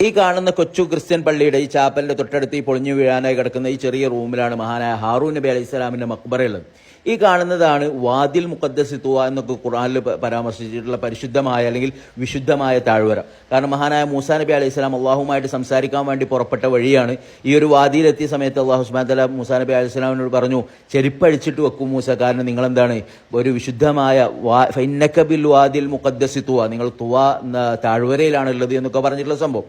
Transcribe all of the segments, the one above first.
ഈ കാണുന്ന കൊച്ചു ക്രിസ്ത്യൻ പള്ളിയുടെ ഈ ചാപ്പലിന്റെ തൊട്ടടുത്ത് ഈ പൊളിഞ്ഞു വീഴാനായി കിടക്കുന്ന ഈ ചെറിയ റൂമിലാണ് മഹാനായ ഹാറൂൻ നബി അലൈഹി സ്വലാമിന്റെ മക്ബറയുള്ളത് ഈ കാണുന്നതാണ് വാദിൽ മുഖദ്ദസി തുവ എന്നൊക്കെ ഖുറാനിൽ പരാമർശിച്ചിട്ടുള്ള പരിശുദ്ധമായ അല്ലെങ്കിൽ വിശുദ്ധമായ താഴ്വര. കാരണം മഹാനായ മൂസാ നബി അലൈഹി സ്വലാം അള്ളാഹുമായിട്ട് സംസാരിക്കാൻ വേണ്ടി പുറപ്പെട്ട വഴിയാണ് ഈ ഒരു വാദിയിലെത്തിയ സമയത്ത് അള്ളാഹു സുബാൻ തല മൂസാ നബി അലൈഹി സ്വലാമിനോട് പറഞ്ഞു ചെരുപ്പഴിച്ചിട്ട് വെക്കും മൂസ കാരണം നിങ്ങൾ എന്താണ് ഒരു വിശുദ്ധമായ വാ- ഫൈന്നക്കബിൽ വാദിൽ മുഖദ്ദസി തുവ നിങ്ങൾ തുവ താഴ്വരയിലാണ് ഉള്ളത് എന്നൊക്കെ പറഞ്ഞിട്ടുള്ള സംഭവം.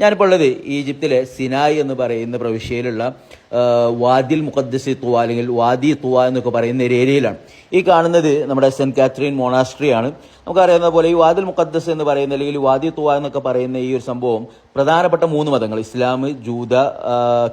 ഞാനിപ്പോൾ ഉള്ളത് ഈജിപ്തിലെ സിനായ് എന്ന് പറയുന്ന പ്രവിശ്യയിലുള്ള വാദിൽ മുഖദ്സി തുവ അല്ലെങ്കിൽ വാദി തുവ എന്നൊക്കെ പറയുന്ന ഒരു ഏരിയയിലാണ്. ഈ കാണുന്നത് നമ്മുടെ സെന്റ് കാത്രീൻ ആണ് നമുക്കറിയാവുന്ന പോലെ ഈ വാദിൽ മുഖദ്സ് എന്ന് പറയുന്ന അല്ലെങ്കിൽ വാദി തുവ എന്നൊക്കെ പറയുന്ന ഈ ഒരു സംഭവം പ്രധാനപ്പെട്ട മൂന്ന് മതങ്ങൾ ഇസ്ലാം ജൂത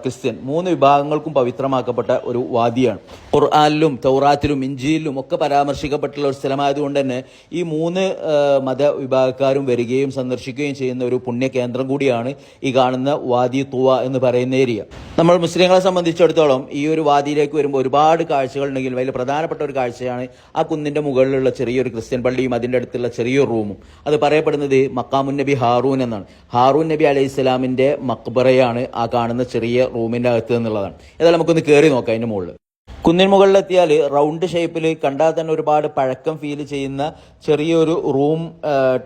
ക്രിസ്ത്യൻ മൂന്ന് വിഭാഗങ്ങൾക്കും പവിത്രമാക്കപ്പെട്ട ഒരു വാദിയാണ്. ഖുർആാനിലും തൗറാത്തിലും ഇഞ്ചിയിലും ഒക്കെ പരാമർശിക്കപ്പെട്ടുള്ള ഒരു സ്ഥലമായതുകൊണ്ട് തന്നെ ഈ മൂന്ന് മതവിഭാഗക്കാരും വരികയും സന്ദർശിക്കുകയും ചെയ്യുന്ന ഒരു പുണ്യ കേന്ദ്രം കൂടിയാണ് ഈ കാണുന്ന വാദി തുവ എന്ന് പറയുന്ന ഏരിയ. നമ്മൾ മുസ്ലിങ്ങളെ സംബന്ധിച്ചിടത്തോളം ഈ ഒരു വാദിയിലേക്ക് വരുമ്പോൾ ഒരുപാട് കാഴ്ചകൾ ഉണ്ടെങ്കിലും അതിൽ പ്രധാനപ്പെട്ട ഒരു കാഴ്ചയാണ് ആ കുന്നിന്റെ മുകളിലുള്ള ചെറിയൊരു ക്രിസ്ത്യൻ പള്ളിയും അതിന്റെ അടുത്തുള്ള ചെറിയൊരു റൂമും. അത് പറയപ്പെടുന്നത് മക്കാമുൻ നബി ഹാറൂൻ എന്നാണ്. ഹാറൂൻ നബി അലൈഹി സ്വലാമിന്റെ മക്ബറയാണ് ആ കാണുന്ന ചെറിയ റൂമിന്റെ അകത്ത് എന്നുള്ളതാണ് ഏതായാലും നമുക്കൊന്ന് കയറി നോക്കാം അതിന്റെ മുകളിൽ കുന്നിൻ മുകളിലെത്തിയാൽ റൗണ്ട് ഷേപ്പിൽ കണ്ടാൽ തന്നെ ഒരുപാട് പഴക്കം ഫീൽ ചെയ്യുന്ന ചെറിയൊരു റൂം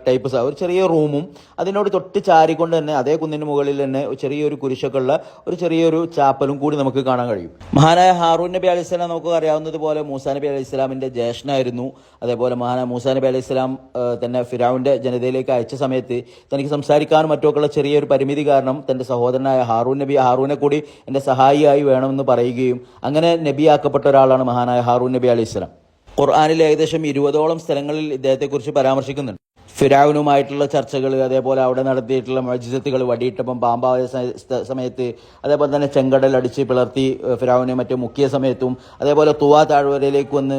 ടൈപ്പ് ഒരു ചെറിയ റൂമും അതിനോട് തൊട്ട് ചാരിക്കൊണ്ട് തന്നെ അതേ കുന്നിന് മുകളിൽ തന്നെ ചെറിയൊരു കുരിശൊക്കെ ഉള്ള ഒരു ചെറിയൊരു ചാപ്പലും കൂടി നമുക്ക് കാണാൻ കഴിയും. മഹാനായ ഹാറൂൻ നബി അലൈഹി സ്വലാം നമുക്ക് അറിയാവുന്നത് പോലെ മൂസാ നബി അലൈഹി സ്വലാമിന്റെ ജ്യേഷ്ഠനായിരുന്നു. അതേപോലെ മഹാനായ മൂസാ നബി അലൈഹി സ്വലാം തന്നെ ഫിറാവിന്റെ ജനതയിലേക്ക് അയച്ച സമയത്ത് തനിക്ക് സംസാരിക്കാനും മറ്റുമൊക്കെയുള്ള ചെറിയൊരു പരിമിതി കാരണം തന്റെ സഹോദരനായ ഹാറൂൻ നബി ഹാറൂനെ കൂടി എന്റെ സഹായിയായി വേണമെന്ന് പറയുകയും അങ്ങനെ നബിയാക്കപ്പെട്ട ഒരാളാണ് മഹാനായ ഹാറൂൻ നബി അലൈഹി സ്വലാം. ഖുർആാനിൽ ഏകദേശം ഇരുപതോളം സ്ഥലങ്ങളിൽ ഇദ്ദേഹത്തെക്കുറിച്ച് പരാമർശിക്കുന്നുണ്ട്. ഫിരാവിനുമായിട്ടുള്ള ചർച്ചകൾ അതേപോലെ അവിടെ നടത്തിയിട്ടുള്ള മജിസത്തുകൾ വടിയിട്ടപ്പം പാമ്പായ സമയത്ത് അതേപോലെ തന്നെ ചെങ്കടൽ അടിച്ച് പിളർത്തി ഫിരാവിനെ മറ്റു മുക്കിയ സമയത്തും അതേപോലെ തുവാ താഴ്വരയിലേക്ക് വന്ന്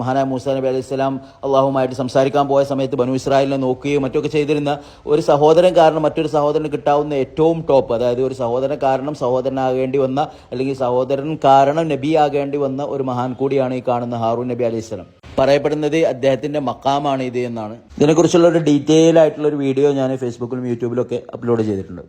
മഹാനായ മൂസ നബി അലൈഹി സ്വലാം അള്ളാഹുമായിട്ട് സംസാരിക്കാൻ പോയ സമയത്ത് ബനു ഇസ്രായേലിനെ നോക്കുകയും മറ്റൊക്കെ ചെയ്തിരുന്ന ഒരു സഹോദരൻ കാരണം മറ്റൊരു സഹോദരന് കിട്ടാവുന്ന ഏറ്റവും ടോപ്പ് അതായത് ഒരു സഹോദരൻ കാരണം സഹോദരനാകേണ്ടി വന്ന അല്ലെങ്കിൽ സഹോദരൻ കാരണം നബി ആകേണ്ടി വന്ന ഒരു മഹാൻ കൂടിയാണ് ഈ കാണുന്ന ഹാറൂൻ നബി അലൈഹി സ്വലാം. പറയപ്പെടുന്നത് അദ്ദേഹത്തിന്റെ മക്കാമാണ് ഇത് എന്നാണ്. ഇതിനെക്കുറിച്ചുള്ള ഒരു ഡീറ്റെയിൽ ആയിട്ടുള്ള ഒരു വീഡിയോ ഞാൻ ഫേസ്ബുക്കിലും യൂട്യൂബിലും ഒക്കെ അപ്ലോഡ് ചെയ്തിട്ടുണ്ട്.